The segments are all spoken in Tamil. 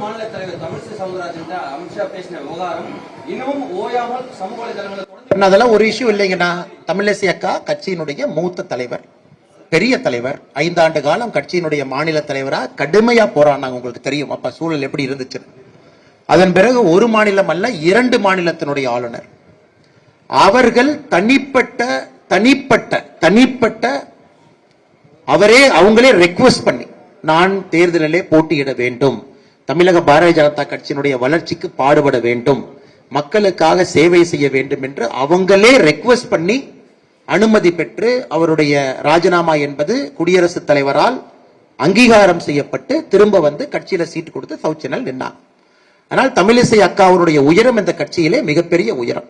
மாநில தலைவர் தமிழிசை சவுந்தரராஜன் அமித்ஷா பேசின விவகாரம் இன்னமும் ஓயாமல் சமூக வலைதளங்களில் அதெல்லாம் ஒரு இஷ்யூ இல்லைங்கண்ணா. தமிழிசை அக்கா கட்சியினுடைய மூத்த தலைவர் பெரிய தலைவர் ஐந்தாண்டு காலம் கட்சியினுடைய மாநில தலைவரா கடுமையா போராடினாங்க உங்களுக்கு தெரியும். அப்ப சூழல் எப்படி இருந்துச்சு? அதன் பிறகு ஒரு மாநிலம் அல்ல இரண்டு மாநிலத்தினுடைய ஆளுநர். அவர்கள் தனிப்பட்ட தனிப்பட்ட தனிப்பட்ட அவரே அவங்களே ரெக்வஸ்ட் பண்ணி நான் தேர்தலிலே போட்டியிட வேண்டும். தமிழக பாரதிய ஜனதா கட்சியினுடைய வளர்ச்சிக்கு பாடுபட வேண்டும். மக்களுக்காக சேவை செய்ய வேண்டும் என்று அவங்களே ரெக்வஸ்ட் பண்ணி அனுமதி பெற்று அவருடைய ராஜினாமா என்பது குடியரசுத் தலைவரால் அங்கீகாரம் செய்யப்பட்டு திரும்ப வந்து கட்சியில சீட்டு கொடுத்து சௌச்சனல் சேனல் ஆனால் தமிழிசை அக்கா அவருடைய உயரம் இந்த கட்சியிலே மிகப்பெரிய உயரம்.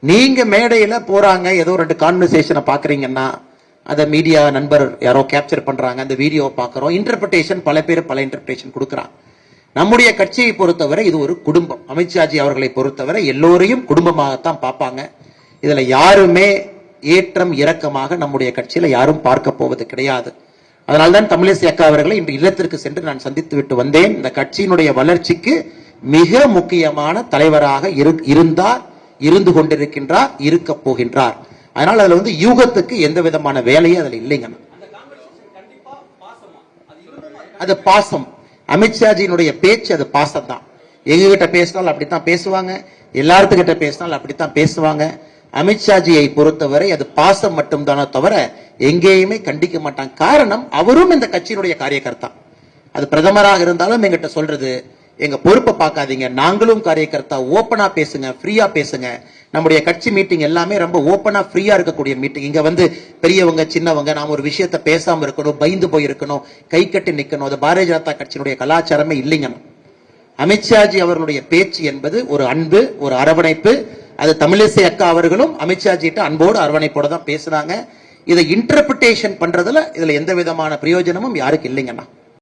நீங்க மேடையில போறாங்க ஏதோ ரெண்டு கான்வர்சேஷனை பாக்குறீங்கன்னா அதை மீடியா நண்பர் யாரோ கேப்சர் பண்றாங்க அந்த வீடியோவை பார்க்கறோம் இன்டர்பிரேஷன் பல பேர் பல இன்டர்பிரேஷன் கொடுக்குறாங்க நம்முடைய கட்சியை பொறுத்தவரை இது ஒரு குடும்பம். அமித்ஷாஜி அவர்களை பொறுத்தவரை எல்லோரையும் குடும்பமாகத்தான் பார்ப்பாங்க. இதுல யாருமே ஏற்றம் இரக்கமாக நம்முடைய கட்சியில யாரும் பார்க்க போவது கிடையாது. அதனால்தான் தமிழிசை அக்கா அவர்களை இன்று இல்லத்திற்கு சென்று நான் சந்தித்து விட்டு வந்தேன். இந்த கட்சியினுடைய வளர்ச்சிக்கு மிக முக்கியமான தலைவராக இரு- இருந்தார் இருந்து கொண்டிருக்கின்றார் இருக்க போகின்றார். அதனால் அதுல வந்து யூகத்துக்கு எந்த விதமான வேலையும் அதுல இல்லைங்க. அது பாசம். அமித்ஷாஜியினுடைய பேச்சு அது பாசம் தான் எங்ககிட்ட பேசினாலும் அப்படித்தான் பேசுவாங்க. எல்லாத்துக்கிட்ட பேசினாலும் அப்படித்தான் பேசுவாங்க. அமித்ஷாஜியை பொறுத்தவரை அது பாசம் மட்டும்தானே தவிர எங்கேயுமே கண்டிக்க மாட்டாங்க. காரணம் அவரும் இந்த கட்சியினுடைய காரியகர்த்தா அது பிரதமராக இருந்தாலும் எங்கிட்ட சொல்றது எங்க பொறுப்பை பார்க்காதீங்க. நாங்களும் காரியக்கர்த்தா ஓப்பனா பேசுங்க ஃப்ரீயா பேசுங்க. நம்முடைய கட்சி மீட்டிங் எல்லாமே ரொம்ப ஓப்பனா ஃப்ரீயா இருக்கக்கூடிய மீட்டிங் இங்க வந்து பெரியவங்க சின்னவங்க நாம ஒரு விஷயத்த பேசாம இருக்கணும் பயந்து போயிருக்கணும் கை கட்டி நிக்கணும். அது பாரதிய ஜனதா கட்சியினுடைய கலாச்சாரமே இல்லைங்க. அமித்ஷாஜி அவர்களுடைய பேச்சு என்பது ஒரு அன்பு ஒரு அரவணைப்பு. அது தமிழிசை அக்கா அவர்களும் அமித்ஷாஜிட்ட அன்போடு அரவணைப்போட தான் பேசுனாங்க இதை இன்டர்பிரிட்டேஷன் பண்றதுல இதுல எந்த விதமான பிரயோஜனமும் யாருக்கு இல்லைங்கண்ணா.